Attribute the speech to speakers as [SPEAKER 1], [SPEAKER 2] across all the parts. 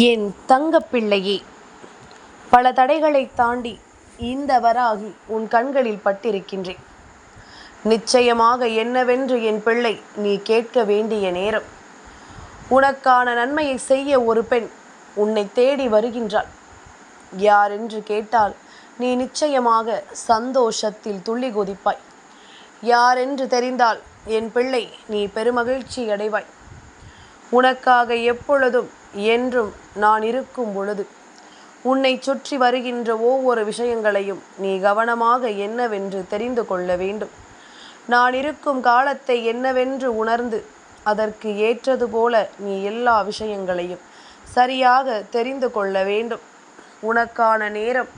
[SPEAKER 1] என் தங்கப்பிள்ளையே பல தடைகளை தாண்டி இந்த வராகி உன் கண்களில் பட்டிருக்கின்றேன் நிச்சயமாக என்னவென்று என் பிள்ளை நீ கேட்க வேண்டிய நேரம். உனக்கான நன்மையை செய்ய ஒரு பெண் உன்னை தேடி வருகின்றாள். யார் என்று கேட்டால் நீ நிச்சயமாக சந்தோஷத்தில் துள்ளி குதிப்பாய். யார் என்று தெரிந்தால் என் பிள்ளை நீ பெருமகிழ்ச்சி அடைவாய் உனக்காக எப்பொழுதும் என்றும் நான் இருக்கும் பொழுது. உன்னை சுற்றி வருகின்ற ஒவ்வொரு விஷயங்களையும் நீ கவனமாக என்னவென்று தெரிந்து கொள்ள வேண்டும். நான் இருக்கும் காலத்தை என்னவென்று உணர்ந்து அதற்கு ஏற்றது போல நீ எல்லா விஷயங்களையும் சரியாக தெரிந்து கொள்ள வேண்டும். உனக்கான நேரம்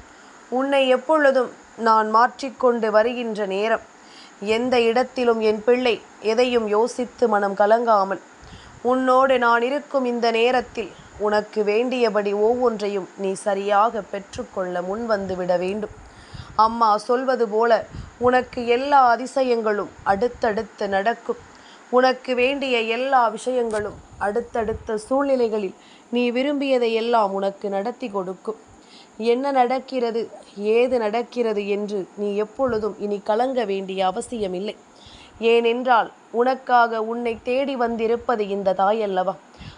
[SPEAKER 1] உன்னை எப்பொழுதும் நான் மாற்றிக்கொண்டு வருகின்ற நேரம். எந்த இடத்திலும் என் பிள்ளை எதையும் யோசித்து மனம் கலங்காமல் உன்னோடு நான் இருக்கும் இந்த நேரத்தில் உனக்கு வேண்டியபடி ஒவ்வொன்றையும் நீ சரியாக பெற்றுக்கொள்ள முன் வந்து விட வேண்டும். அம்மா சொல்வது போல உனக்கு எல்லா அதிசயங்களும் அடுத்தடுத்து நடக்கும். உனக்கு வேண்டிய எல்லா விஷயங்களும் அடுத்தடுத்த சூழ்நிலைகளில் நீ விரும்பியதை எல்லாம் உனக்கு நடத்தி கொடுக்கும். என்ன நடக்கிறது ஏது நடக்கிறது என்று நீ எப்பொழுதும் இனி கலங்க வேண்டிய அவசியமில்லை. ஏனென்றால் உனக்காக உன்னை தேடி வந்திருப்பது இந்த தாயல்லவா?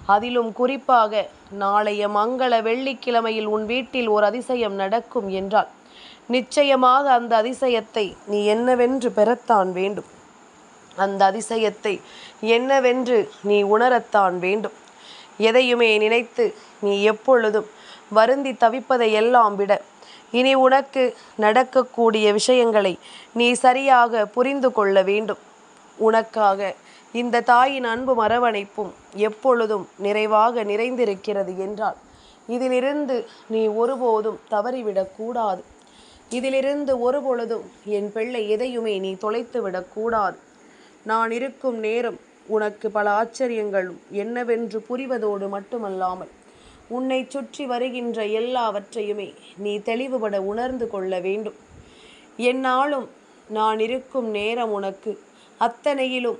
[SPEAKER 1] அதிலும் குறிப்பாக நாளைய மங்கள வெள்ளிக்கிழமையில் உன் வீட்டில் ஒரு அதிசயம் நடக்கும் என்றால் நிச்சயமாக அந்த அதிசயத்தை நீ என்னவென்று பெறத்தான் வேண்டும். அந்த அதிசயத்தை என்னவென்று நீ உணரத்தான் வேண்டும். எதையுமே நினைத்து நீ எப்பொழுதும் வருந்தி தவிப்பதை எல்லாம் விட இனி உனக்கு நடக்கக்கூடிய விஷயங்களை நீ சரியாக புரிந்து கொள்ள வேண்டும். உனக்காக. இந்த தாயின் அன்பு அரவணைப்பும் எப்பொழுதும் நிறைவாக நிறைந்திருக்கிறது என்றால் இதிலிருந்து நீ ஒருபோதும் தவறிவிடக்கூடாது இதிலிருந்து ஒருபொழுதும் என் பிள்ளை எதையுமே நீ தொலைத்து விடக்கூடாது நான் இருக்கும் நேரம் உனக்கு பல ஆச்சரியங்களும் என்னவென்று புரிவதோடு மட்டுமல்லாமல் உன்னை சுற்றி வருகின்ற எல்லாவற்றையுமே நீ தெளிவுபட உணர்ந்து கொள்ள வேண்டும். என்னாலும் நான் இருக்கும் நேரம் உனக்கு அத்தனையிலும்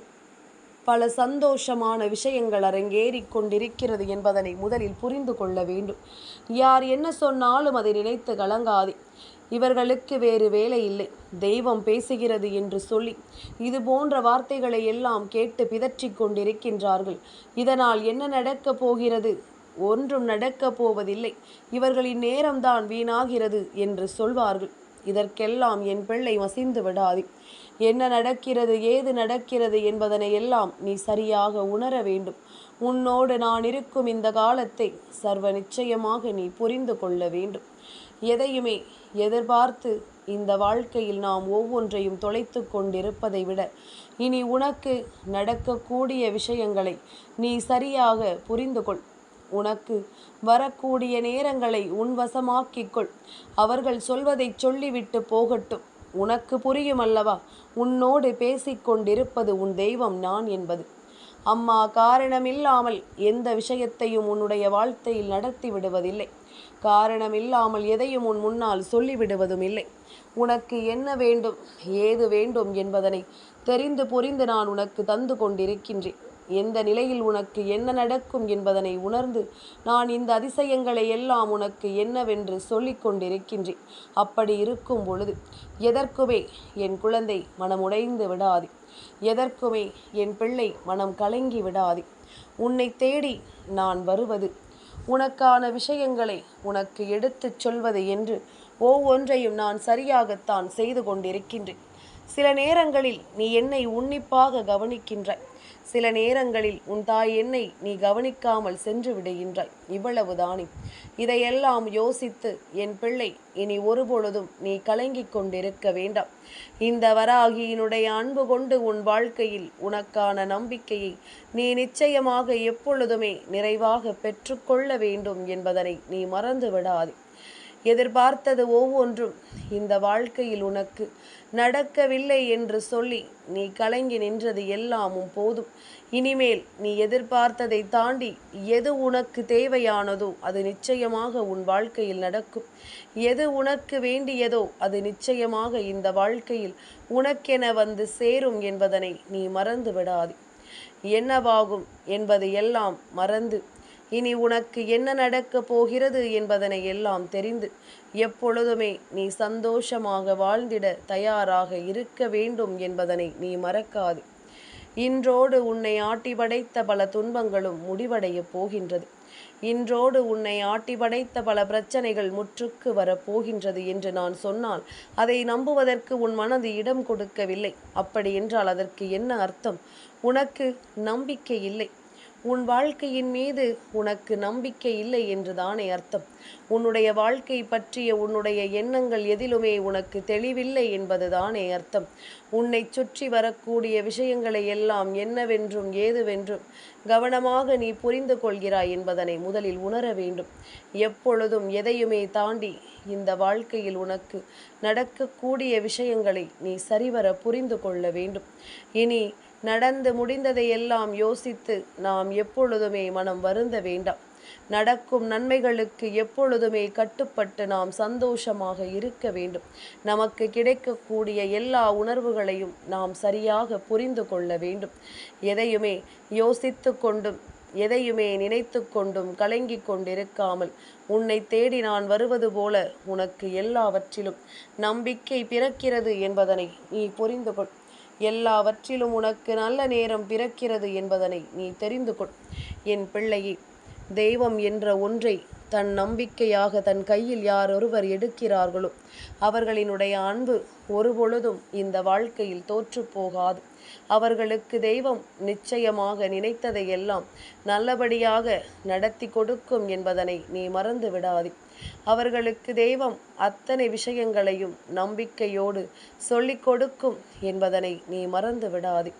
[SPEAKER 1] பல சந்தோஷமான விஷயங்கள் அரங்கேறி கொண்டிருக்கிறது என்பதனை முதலில் புரிந்து கொள்ள வேண்டும். யார் என்ன சொன்னாலும் அதை நினைத்து கலங்காதே. இவர்களுக்கு வேறு வேலை இல்லை. தெய்வம் பேசுகிறது என்று சொல்லி இது போன்ற வார்த்தைகளை எல்லாம் கேட்டு பிதற்றிக் கொண்டிருக்கின்றார்கள். இதனால் என்ன நடக்கப் போகிறது? ஒன்றும் நடக்கப் போவதில்லை. இவர்களின் நேரம்தான் வீணாகிறது என்று சொல்வார்கள். இதற்கெல்லாம் என் பிள்ளை மசிந்து விடாதே. என்ன நடக்கிறது ஏது நடக்கிறது என்பதனை எல்லாம் நீ சரியாக உணர வேண்டும். உன்னோடு நான் இருக்கும் இந்த காலத்தை சர்வ நிச்சயமாக நீ புரிந்து கொள்ள வேண்டும். எதையுமே எதிர்பார்த்து இந்த வாழ்க்கையில் நாம் ஒவ்வொன்றையும் தொலைத்து கொண்டிருப்பதை விட இனி உனக்கு நடக்கக்கூடிய விஷயங்களை நீ சரியாக புரிந்து கொள். உனக்கு வரக்கூடிய நேரங்களை உன்வசமாக்கிக்கொள் அவர்கள் சொல்வதை சொல்லிவிட்டு போகட்டும். உனக்கு புரியும் அல்லவா உன்னோடு பேசிக்கொண்டிருப்பது உன் தெய்வம் நான் என்பது. அம்மா காரணமில்லாமல் எந்த விஷயத்தையும் உன்னுடைய வாழ்க்கையில் நடத்தி விடுவதில்லை. காரணமில்லாமல் எதையும் உன் முன்னால் சொல்லிவிடுவதும் இல்லை. உனக்கு என்ன வேண்டும் ஏது வேண்டும் என்பதனை தெரிந்து புரிந்து நான் உனக்கு தந்து கொண்டிருக்கின்றேன். எந்த நிலையில் உனக்கு என்ன நடக்கும் என்பதனை உணர்ந்து நான் இந்த அதிசயங்களை எல்லாம் உனக்கு என்னவென்று சொல்லிக் கொண்டிருக்கின்றேன். அப்படி இருக்கும் பொழுது எதற்குமே என் குழந்தை மனமுடைந்து விடாது. எதற்குமே என் பிள்ளை மனம் கலங்கி விடாது. உன்னை தேடி நான் வருவது உனக்கான விஷயங்களை உனக்கு எடுத்துச் சொல்வது என்று ஒவ்வொன்றையும் நான் சரியாகத்தான் செய்து கொண்டிருக்கின்றேன். சில நேரங்களில் நீ என்னை உன்னிப்பாக கவனிக்கின்றாய். சில நேரங்களில் உன் தாய் என்னை நீ கவனிக்காமல் சென்று விடுகின்றாய் இவ்வளவுதானே. இதையெல்லாம் யோசித்து என் பிள்ளை இனி ஒருபொழுதும் நீ கலங்கிக் கொண்டிருக்க வேண்டாம். இந்த வராகியினுடைய அன்பு கொண்டு உன் வாழ்க்கையில் உனக்கான நம்பிக்கையை நீ நிச்சயமாக எப்பொழுதுமே நிறைவாக பெற்றுக்கொள்ள வேண்டும் என்பதனை நீ மறந்து விடாதே எதிர்பார்த்தது ஒவ்வொன்றும். இந்த வாழ்க்கையில் உனக்கு நடக்கவில்லை என்று சொல்லி நீ கலங்கி நின்றது எல்லாமும் போதும். இனிமேல் நீ எதிர்பார்த்ததை தாண்டி எது உனக்கு தேவையானதோ அது நிச்சயமாக உன் வாழ்க்கையில் நடக்கும். எது உனக்கு வேண்டியதோ அது நிச்சயமாக இந்த வாழ்க்கையில் உனக்கென வந்து சேரும் என்பதனை நீ மறந்து விடாது என்னவாகும் என்பது எல்லாம் மறந்து இனி உனக்கு என்ன நடக்கப் போகிறது என்பதனை எல்லாம் தெரிந்து எப்பொழுதுமே நீ சந்தோஷமாக வாழ்ந்திட தயாராக இருக்க வேண்டும் என்பதனை நீ மறக்காது. இன்றோடு உன்னை ஆட்டி படைத்த பல துன்பங்களும் முடிவடையப் போகின்றது. இன்றோடு உன்னை ஆட்டி படைத்த பல பிரச்சனைகள் முற்றுக்கு வரப்போகின்றது என்று நான் சொன்னால் அதை நம்புவதற்கு உன் மனது இடம் கொடுக்கவில்லை. அப்படி என்றால் அதற்கு என்ன அர்த்தம்? உனக்கு நம்பிக்கை இல்லை. உன் வாழ்க்கையின் மீது உனக்கு நம்பிக்கை இல்லை என்றுதானே அர்த்தம். உன்னுடைய வாழ்க்கை பற்றிய உன்னுடைய எண்ணங்கள் எதிலுமே உனக்கு தெளிவில்லை என்பதுதானே அர்த்தம். உன்னை சுற்றி வரக்கூடிய விஷயங்களை எல்லாம் என்னவென்றும் ஏதுவென்றும் கவனமாக நீ புரிந்து கொள்கிறாய் என்பதனை முதலில் உணர வேண்டும். எப்பொழுதும் எதையுமே தாண்டி இந்த வாழ்க்கையில் உனக்கு நடக்கக்கூடிய விஷயங்களை நீ சரிவர புரிந்து கொள்ள வேண்டும். இனி நடந்து முடிந்ததை எல்லாம் யோசித்து நாம் எப்பொழுதுமே மனம் வருந்த வேண்டாம். நடக்கும் நன்மைகளுக்கு எப்பொழுதுமே கட்டுப்பட்டு நாம் சந்தோஷமாக இருக்க வேண்டும். நமக்கு கிடைக்கக்கூடிய எல்லா உணர்வுகளையும் நாம் சரியாக புரிந்து கொள்ள வேண்டும். எதையுமே யோசித்து கொண்டும் எதையுமே நினைத்து கொண்டும் கலங்கி கொண்டிருக்காமல் உன்னை தேடி நான் வருவது போல உனக்கு எல்லாவற்றிலும் நம்பிக்கை பிறக்கிறது என்பதனை நீ புரிந்து கொள். எல்லாவற்றிலும் உனக்கு நல்ல நேரம் பிறக்கிறது என்பதனை நீ தெரிந்து கொள். என் பிள்ளையே தெய்வம் என்ற ஒன்றை தன் நம்பிக்கையாக தன் கையில் யார் ஒருவர் எடுக்கிறார்களோ அவர்களினுடைய அன்பு ஒருபொழுதும் இந்த வாழ்க்கையில் தோற்று போகாது. அவர்களுக்கு தெய்வம் நிச்சயமாக நினைத்ததையெல்லாம் நல்லபடியாக நடத்தி கொடுக்கும் என்பதனை நீ மறந்து விடாதே. அவர்களுக்கு தெய்வம் அத்தனை விஷயங்களையும் நம்பிக்கையோடு சொல்லிக் கொடுக்கும் என்பதனை நீ மறந்து விடாதே.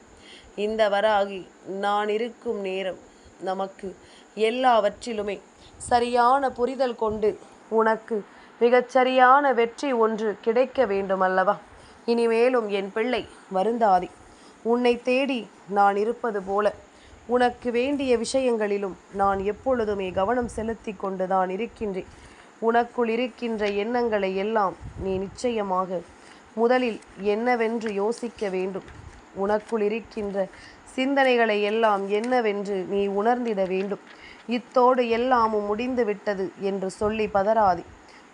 [SPEAKER 1] இந்த வராகி நான் இருக்கும் நேரம் நமக்கு எல்லாவற்றிலுமே சரியான புரிதல் கொண்டு உனக்கு மிகச்சரியான வெற்றி ஒன்று கிடைக்க வேண்டுமல்லவா? இனிமேலும் என் பிள்ளை வருந்தாதே. உன்னை தேடி நான் இருப்பது போல. உனக்கு வேண்டிய விஷயங்களிலும் நான் எப்பொழுதுமே கவனம் செலுத்தி கொண்டுதான் இருக்கின்றேன். உனக்குள் இருக்கின்ற எண்ணங்களை எல்லாம் நீ நிச்சயமாக முதலில் என்னவென்று யோசிக்க வேண்டும். உனக்குள் இருக்கின்ற சிந்தனைகளை எல்லாம் என்னவென்று நீ உணர்ந்திட வேண்டும். இத்தோடு எல்லாமும் முடிந்து விட்டது என்று சொல்லி பதறாதி.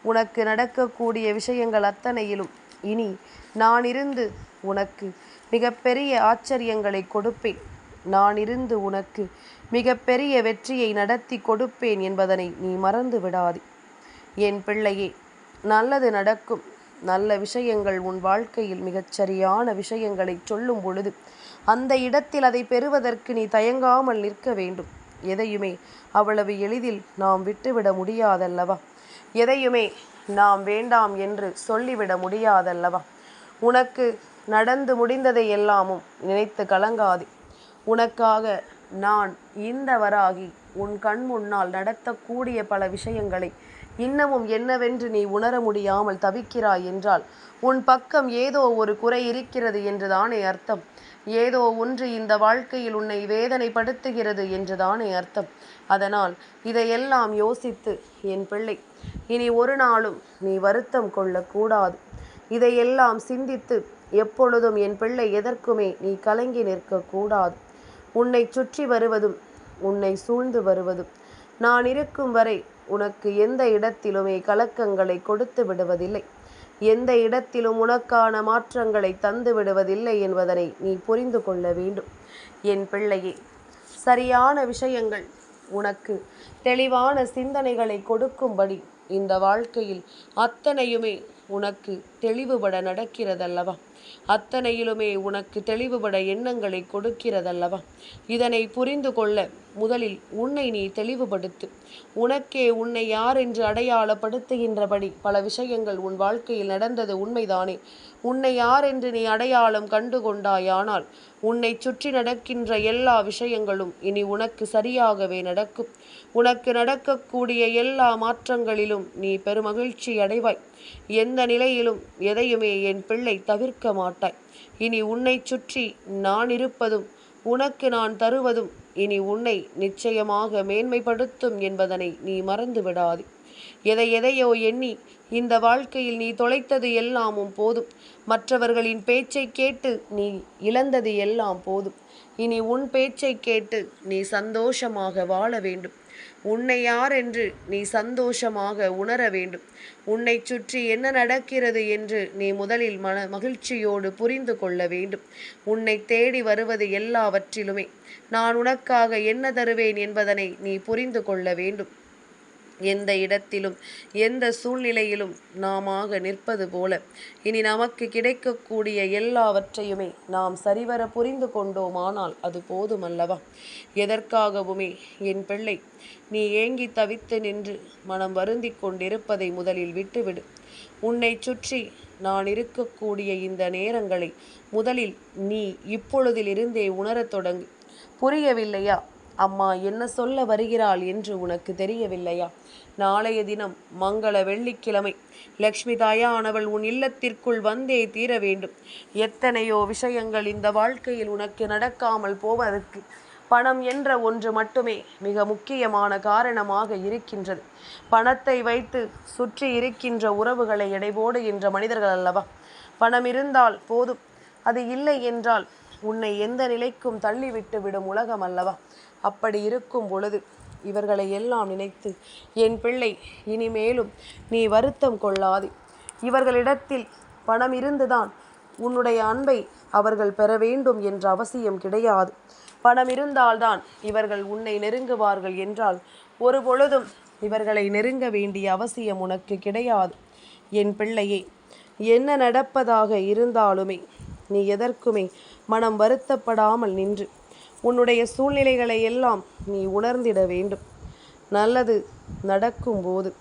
[SPEAKER 1] உனக்கு நடக்கக்கூடிய விஷயங்கள் அத்தனையிலும் இனி நான் இருந்து உனக்கு மிகப்பெரிய ஆச்சரியங்களை கொடுப்பேன். நான் இருந்து உனக்கு மிகப்பெரிய வெற்றியை நடத்தி கொடுப்பேன் என்பதனை நீ மறந்து விடாதே. என் பிள்ளையே நல்லது நடக்கும். நல்ல விஷயங்கள் உன் வாழ்க்கையில் மிகச்சரியான விஷயங்களை சொல்லும் பொழுது அந்த இடத்தில் அதை பெறுவதற்கு நீ தயங்காமல் நிற்க வேண்டும். எதையுமே அவ்வளவு எளிதில் நாம் விட்டுவிட முடியாதல்லவா? எதையுமே நாம் வேண்டாம் என்று சொல்லிவிட முடியாதல்லவா? உனக்கு நடந்து முடிந்ததை எல்லாமும் நினைத்து கலங்காதே. உனக்காக நான் இந்த வராகி உன் கண் முன்னால் நடத்தக்கூடிய பல விஷயங்களை இன்னமும் என்னவென்று நீ உணர முடியாமல் தவிக்கிறாய் என்றால் உன் பக்கம் ஏதோ ஒரு குறை இருக்கிறது என்றுதானே அர்த்தம். ஏதோ ஒன்று இந்த வாழ்க்கையில் உன்னை வேதனைப்படுத்துகிறது என்றுதானே அர்த்தம். அதனால் இதையெல்லாம் யோசித்து என் பிள்ளை இனி ஒரு நாளும் நீ வருத்தம் கொள்ளக்கூடாது. இதையெல்லாம் சிந்தித்து எப்பொழுதும் என் பிள்ளை எதற்குமே நீ கலங்கி நிற்கக்கூடாது. உன்னை சுற்றி வருவதும் உன்னை சூழ்ந்து வருவதும். நான் இருக்கும் வரை உனக்கு எந்த இடத்திலுமே கலக்கங்களை கொடுத்து விடுவதில்லை. எந்த இடத்திலும் உனக்கான மாற்றங்களை தந்து விடுவதில்லை என்பதனை நீ புரிந்து கொள்ள வேண்டும். என் பிள்ளையே சரியான விஷயங்கள் உனக்கு தெளிவான சிந்தனைகளை கொடுக்கும்படி இந்த வாழ்க்கையில் அத்தனையுமே உனக்கு தெளிவுபட நடக்கிறதல்லவா? அத்தனையிலுமே உனக்கு தெளிவுபட எண்ணங்களை கொடுக்கிறதல்லவா? இதனை புரிந்து கொள்ள முதலில் உன்னை நீ தெளிவுபடுத்து. உனக்கே உன்னை யார் என்று அடையாளப்படுத்துகின்றபடி பல விஷயங்கள் உன் வாழ்க்கையில் நடந்தது உண்மைதானே. உன்னை யார் என்று நீ அடையாளம் கண்டு கொண்டாயானால் உன்னை சுற்றி நடக்கின்ற எல்லா விஷயங்களும் இனி உனக்கு சரியாகவே நடக்கும். உனக்கு நடக்கக்கூடிய எல்லா மாற்றங்களிலும் நீ பெருமகிழ்ச்சி அடைவாய். எந்த நிலையிலும் எதையுமே என் பிள்ளை தவிர்க்க மாட்டாய். இனி உன்னை சுற்றி நான் இருப்பதும் உனக்கு நான் தருவதும் இனி உன்னை நிச்சயமாக மேன்மைப்படுத்தும் என்பதனை நீ மறந்து விடாது எதை எதையோ எண்ணி இந்த வாழ்க்கையில் நீ தொலைத்தது எல்லாமும் போதும். மற்றவர்களின் பேச்சை கேட்டு நீ இழந்தது எல்லாம் போதும். இனி உன் பேச்சை கேட்டு நீ சந்தோஷமாக வாழ வேண்டும். உன்னை யார் என்று நீ சந்தோஷமாக உணர வேண்டும். உன்னை சுற்றி என்ன நடக்கிறது என்று நீ முதலில் மன மகிழ்ச்சியோடு புரிந்து கொள்ள வேண்டும். உன்னை தேடி வருவது எல்லாவற்றிலுமே. நான் உனக்காக என்ன தருவேன் என்பதனை நீ புரிந்து கொள்ள வேண்டும். எந்த இடத்திலும் எந்த சூழ்நிலையிலும் நாமாக நிற்பது போல. இனி நமக்கு கிடைக்கக்கூடிய எல்லாவற்றையுமே நாம் சரிவர புரிந்து கொண்டோமானால் அது போதுமல்லவா? எதற்காகவுமே என் பிள்ளை நீ ஏங்கி தவித்து நின்று மனம் வருந்தி கொண்டிருப்பதை முதலில் விட்டுவிடு. உன்னை சுற்றி நான் இருக்கக்கூடிய இந்த நேரங்களை முதலில் நீ இப்பொழுதிலிருந்தே உணரத் தொடங்கு. புரியவில்லையா? அம்மா என்ன சொல்ல வருகிறாள் என்று உனக்கு தெரியவில்லையா? நாளைய தினம் மங்கள வெள்ளிக்கிழமை. லக்ஷ்மி தாயானவள் உன் இல்லத்திற்குள் வந்தே தீர வேண்டும். எத்தனையோ விஷயங்கள் இந்த வாழ்க்கையில் உனக்கு நடக்காமல் போவதற்கு பணம் என்ற ஒன்று மட்டுமே மிக முக்கியமான காரணமாக இருக்கின்றது. பணத்தை வைத்து சுற்றி இருக்கின்ற உறவுகளை என்ற மனிதர்கள் அல்லவா? பணம் இருந்தால் போதும். அது இல்லை என்றால் உன்னை எந்த நிலைக்கும் தள்ளிவிட்டு விடும் உலகம் அல்லவா? அப்படி இருக்கும் பொழுது இவர்களை எல்லாம் நினைத்து என் பிள்ளை இனிமேலும் நீ வருத்தம் கொள்ளாது. இவர்களிடத்தில் பணம் இருந்துதான் உன்னுடைய அன்பை அவர்கள் பெற வேண்டும் என்ற அவசியம் கிடையாது. பணம் இருந்தால்தான் இவர்கள் உன்னை நெருங்குவார்கள் என்றால் ஒரு பொழுதும் இவர்களை நெருங்க வேண்டிய அவசியம் உனக்கு கிடையாது. என் பிள்ளையே என்ன நடப்பதாக இருந்தாலுமே நீ எதற்குமே மனம் வருத்தப்படாமல் நின்று உன்னுடைய சூழ்நிலைகளை எல்லாம் நீ உணர்ந்திட வேண்டும். நல்லது நடக்கும்போது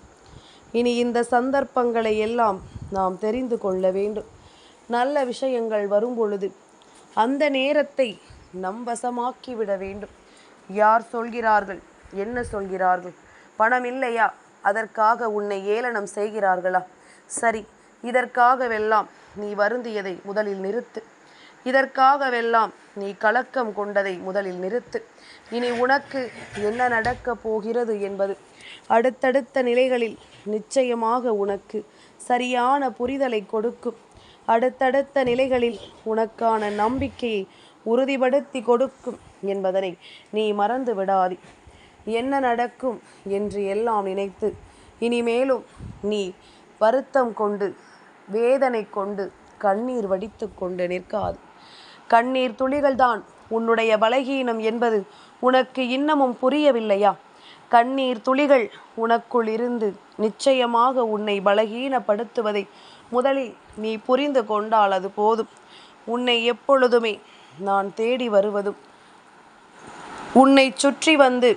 [SPEAKER 1] இனி இந்த சந்தர்ப்பங்களை எல்லாம் நாம் தெரிந்து கொள்ள வேண்டும். நல்ல விஷயங்கள் வரும்பொழுது அந்த நேரத்தை நம் வசமாக்கிவிட வேண்டும். யார் சொல்கிறார்கள்? என்ன சொல்கிறார்கள்? பணம் இல்லையா? அதற்காக உன்னை ஏளனம் செய்கிறார்களா? சரி இதற்காகவெல்லாம் நீ வருந்தியதை முதலில் நிறுத்து. இதற்காகவெல்லாம் நீ கலக்கம் கொண்டதை முதலில் நிறுத்து. இனி உனக்கு என்ன நடக்கப் போகிறது என்பது? அடுத்தடுத்த நிலைகளில் நிச்சயமாக உனக்கு சரியான புரிதலை கொடுக்கும். அடுத்தடுத்த நிலைகளில் உனக்கான நம்பிக்கையை உறுதிப்படுத்தி கொடுக்கும் என்பதனை நீ மறந்து விடாதே. என்ன நடக்கும் என்று எல்லாம் நினைத்து இனிமேலும் நீ வருத்தம் கொண்டு வேதனை கொண்டு கண்ணீர் வடித்து கொண்டு நிற்காது. கண்ணீர் துளிகள்தான். உன்னுடைய பலகீனம் என்பது உனக்கு இன்னமும் புரியவில்லையா? கண்ணீர் துளிகள் உனக்குள் இருந்து நிச்சயமாக உன்னை பலகீனப்படுத்துவதை முதலில் நீ புரிந்து கொண்டால் அது போதும். உன்னை எப்பொழுதுமே நான் தேடி வருவதும் உன்னை சுற்றி வந்து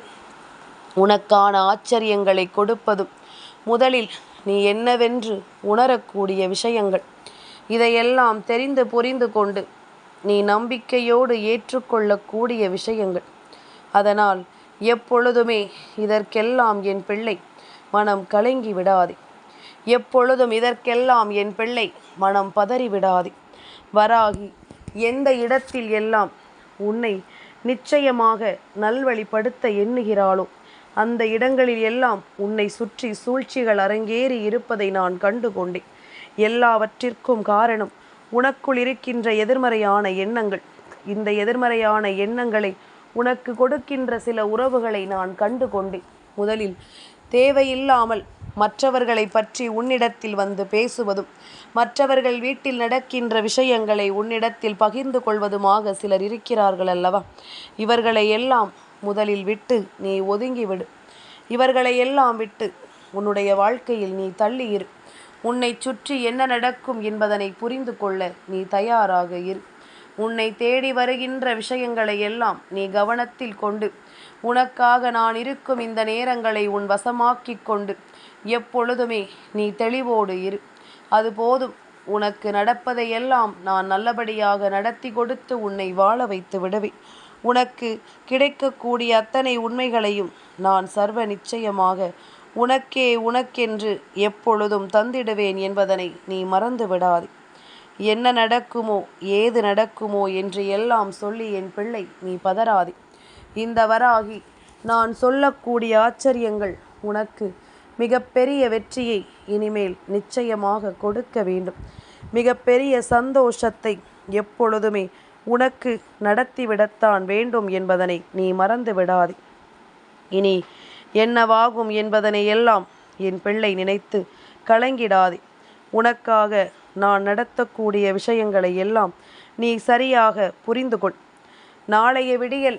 [SPEAKER 1] உனக்கான ஆச்சரியங்களை கொடுப்பதும் முதலில் நீ என்னவென்று உணரக்கூடிய விஷயங்கள். இதையெல்லாம் தெரிந்து புரிந்து கொண்டு நீ நம்பிக்கையோடு ஏற்றுக்கொள்ளக்கூடிய விஷயங்கள். அதனால் எப்பொழுதுமே இதற்கெல்லாம் என் பிள்ளை மனம் கலங்கி விடாதே. எப்பொழுதும் இதற்கெல்லாம் என் பிள்ளை மனம் பதறி விடாதே. வராகி எந்த இடத்தில் எல்லாம் உன்னை நிச்சயமாக நல்வழிப்படுத்த எண்ணுகிறாளோ அந்த இடங்களில் எல்லாம் உன்னை சுற்றி சூழ்ச்சிகள் அரங்கேறி இருப்பதை நான் கண்டு கொண்டேன் எல்லாவற்றிற்கும் காரணம் உனக்குள் இருக்கின்ற எதிர்மறையான எண்ணங்கள். இந்த எதிர்மறையான எண்ணங்களை உனக்கு கொடுக்கின்ற சில உறவுகளை நான் கண்டு கொண்டேன். முதலில் தேவையில்லாமல் மற்றவர்களை பற்றி உன்னிடத்தில் வந்து பேசுவதும் மற்றவர்கள் வீட்டில் நடக்கின்ற விஷயங்களை உன்னிடத்தில் பகிர்ந்து கொள்வதுமாக சிலர் இருக்கிறார்கள் அல்லவா? இவர்களை எல்லாம் முதலில் விட்டு நீ ஒதுங்கிவிடு. இவர்களை எல்லாம் விட்டு உன்னுடைய வாழ்க்கையில் நீ தள்ளியிரு. உன்னை சுற்றி என்ன நடக்கும் என்பதனை புரிந்து கொள்ள நீ தயாராக இரு. உன்னை தேடி வருகின்ற விஷயங்களை எல்லாம் நீ கவனத்தில் கொண்டு. உனக்காக நான் இருக்கும் இந்த நேரங்களை உன் வசமாக்கிக் கொண்டு. எப்பொழுதுமே நீ தெளிவோடு இரு. அது போதும். உனக்கு நடப்பதையெல்லாம் நான் நல்லபடியாக நடத்தி கொடுத்து உன்னை வாழ வைத்து விடுவேன். உனக்கு கிடைக்கக்கூடிய அத்தனை உண்மைகளையும் நான் சர்வ நிச்சயமாக உனக்கே உனக்கென்று எப்பொழுதும் தந்திடுவேன் என்பதனை நீ மறந்து விடாதே என்ன நடக்குமோ ஏது நடக்குமோ என்று எல்லாம் சொல்லி என் பிள்ளை நீ பதறாதே. இந்த வராகி நான் சொல்லக்கூடிய ஆச்சரியங்கள் உனக்கு மிகப்பெரிய வெற்றியை இனிமேல் நிச்சயமாக கொடுக்க வேண்டும். மிகப்பெரிய சந்தோஷத்தை எப்பொழுதுமே உனக்கு நடத்திவிடத்தான் வேண்டும் என்பதனை நீ மறந்து விடாதே இனி என்னவாகும் என்பதனை எல்லாம் என் பிள்ளை நினைத்து கலங்கிடாதே. உனக்காக நான் நடத்தக்கூடிய விஷயங்களை எல்லாம் நீ சரியாக புரிந்து கொள். நாளைய விடியல்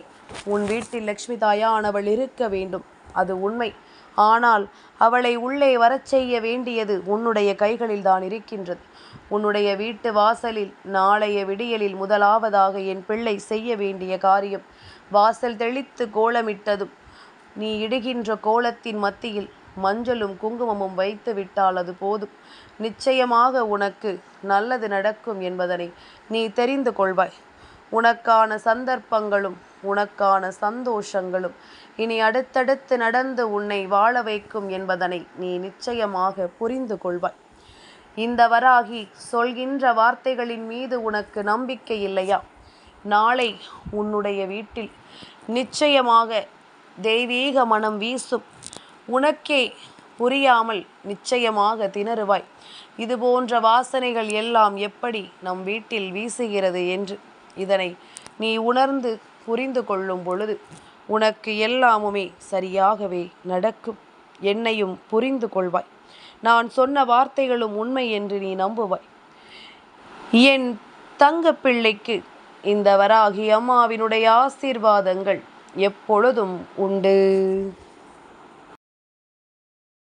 [SPEAKER 1] உன் வீட்டில் லக்ஷ்மி தாயானவள் இருக்க வேண்டும். அது உண்மை. ஆனால் அவளை உள்ளே வரச் செய்ய வேண்டியது உன்னுடைய கைகளில் தான் இருக்கின்றது. உன்னுடைய வீட்டு வாசலில் நாளைய விடியலில் முதலாவதாக என் பிள்ளை செய்ய வேண்டிய காரியம் வாசல் தெளித்து கோலமிட்டதும் நீ இடுகின்ற கோலத்தின் மத்தியில் மஞ்சளும் குங்குமமும் வைத்து விட்டால் அது போதும். நிச்சயமாக உனக்கு நல்லது நடக்கும் என்பதனை நீ தெரிந்து கொள்வாய். உனக்கான சந்தர்ப்பங்களும் உனக்கான சந்தோஷங்களும் இனி அடுத்தடுத்து நடந்து உன்னை வாழ வைக்கும் என்பதனை நீ நிச்சயமாக புரிந்து கொள்வாய். இந்த வராகி சொல்கின்ற வார்த்தைகளின் மீது உனக்கு நம்பிக்கை இல்லையா? நாளை உன்னுடைய வீட்டில் நிச்சயமாக தெய்வீக மனம் வீசும். உனக்கே புரியாமல் நிச்சயமாக திணறுவாய். இது போன்ற வாசனைகள் எல்லாம் எப்படி நம் வீட்டில் வீசுகிறது என்று இதனை நீ உணர்ந்து புரிந்து கொள்ளும் பொழுது உனக்கு எல்லாமுமே சரியாகவே நடக்கும். என்னையும் புரிந்து கொள்வாய். நான் சொன்ன வார்த்தைகளும் உண்மை என்று நீ நம்புவாய். என் தங்க பிள்ளைக்கு இந்த வராகி அம்மாவினுடைய ஆசீர்வாதங்கள் எப்பொழுதும் உண்டு.